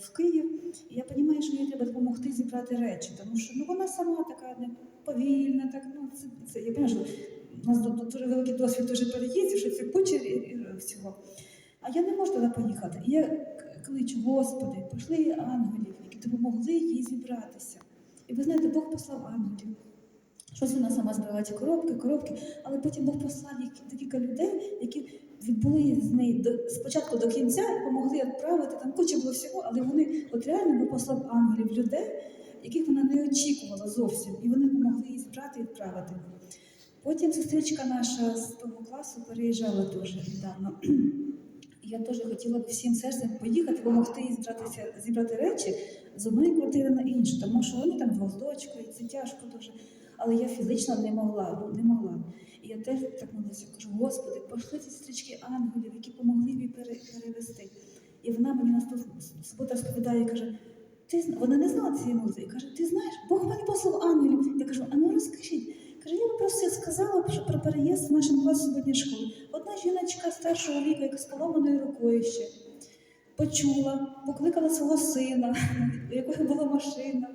в Київ, і я розумію, що їй треба допомогти зібрати речі, тому що ну, вона сама така не повільна, так, ну, це, це, я що у нас дуже великий досвід дуже переїздів, що це куча всього. А я не можу туди поїхати. І я кличу, Господи, пошли ангелів, які допомогли їй зібратися. І ви знаєте, Бог послав ангелів. Щось вона сама збирала ці коробки, коробки, але потім Бог послав декілька людей, які відбули з неї до, спочатку до кінця і допомогли відправити. Там куча було всього, але вони от реально Бог послав ангелів людей, яких вона не очікувала зовсім, і вони допомогли їй збирати і відправити. Потім сестричка наша з того класу переїжджала теж недавно. Я теж хотіла б всім серцем поїхати, допомогти їй зібратися, зібрати речі з одної квартири на іншу, тому що вони там двох дочкою, це тяжко дуже. Але я фізично не могла, ну не могла. І я теж так молилася, кажу, Господи, пошли ці стрічки ангелів, які допомогли їй пере- перевести. І вона мені наступного субота розповідає і каже, ти вона не знала цієї і каже, ти знаєш, Бог мені послав ангелів. Я кажу, а ну розкажіть. Каже, я просто сказала що про переїзд в нашому класі суботньої школи. Одна жіночка старшого віку, яка з поломаною рукою ще, почула, покликала свого сина, у якого була машина,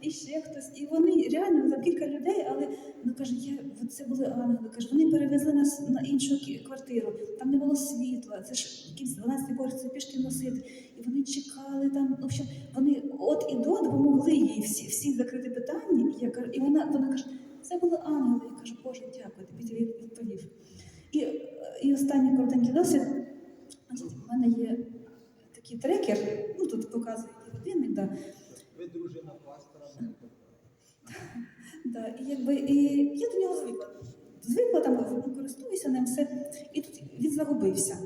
і ще хтось. І вони реально там кілька людей, але ну каже, я це були ангели. Каже, вони перевезли нас на іншу квартиру. Там не було світла. Це ж якісь 12 поверх, це пішки носити. І вони чекали там. В общем, вони от і до допомогли їй всі, всі закрити питання. І я і вона, вона каже, це були ангели. Я кажу, Боже, дякую, тобі відповів. І, і останній коротенький досвід. У мене є такий трекер, ну тут показує годинник, да. Ви дружина пастора. Да, і якби і я до нього звикла. Звикла там ну, користуюся ним все. І тут він загубився.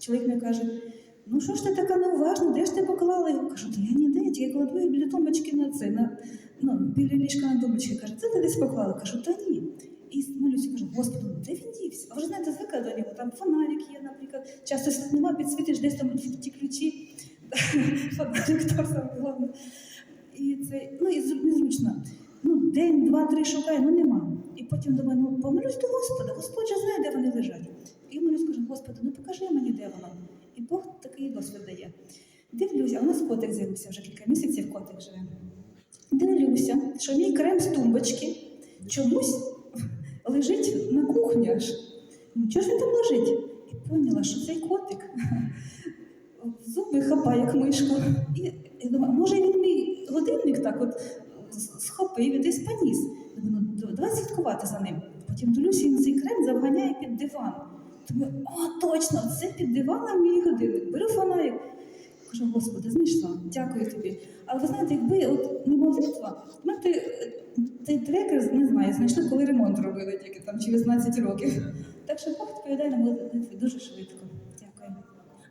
Чоловік мені каже: ну що ж ти така неуважна, де ж ти поклала його? Кажу, та я ніде, я кладу біля тумбочки на це, на, ну, біля ліжка на тумбочці. Каже, це ти десь поклала? Кажу, та ні. І молюся, кажу, Господи, ну, де він дівся? А ви ж знаєте, звикла до нього, там фонарик є, наприклад, часто світ нема, підсвітиш десь там ті, ключі, фонарик там саме головне. І це ну і зру- незручно. Ну, день, два, три шукаю, ну нема. І потім думаю, ну помолюсь до Господа, Господь же знає, де вони лежать. І молюсь, кажу, Господи, ну покажи мені, де воно. І Бог такий досвід дає. Дивлюся, у нас котик з'явився вже кілька місяців, котик живе. Дивлюся, що мій крем з тумбочки чомусь лежить на кухні аж. Ну, чого ж він там лежить? І поняла, що цей котик зуби хапає, як мишку. І я думаю, може він мій годинник так от схопив і десь поніс. Думаю, ну давай слідкувати за ним. Потім дивлюся, він цей крем завганяє під диван. Думаю, о, точно, це під диваном мій годинник. Беру фонарик. Кажу, Господи, знайшла, дякую тобі. Але ви знаєте, якби от не молитва, ми ти, цей трекер не знаю, знайшли, коли ремонт робили тільки там через 12 років. Так що Бог відповідає на молитві дуже швидко.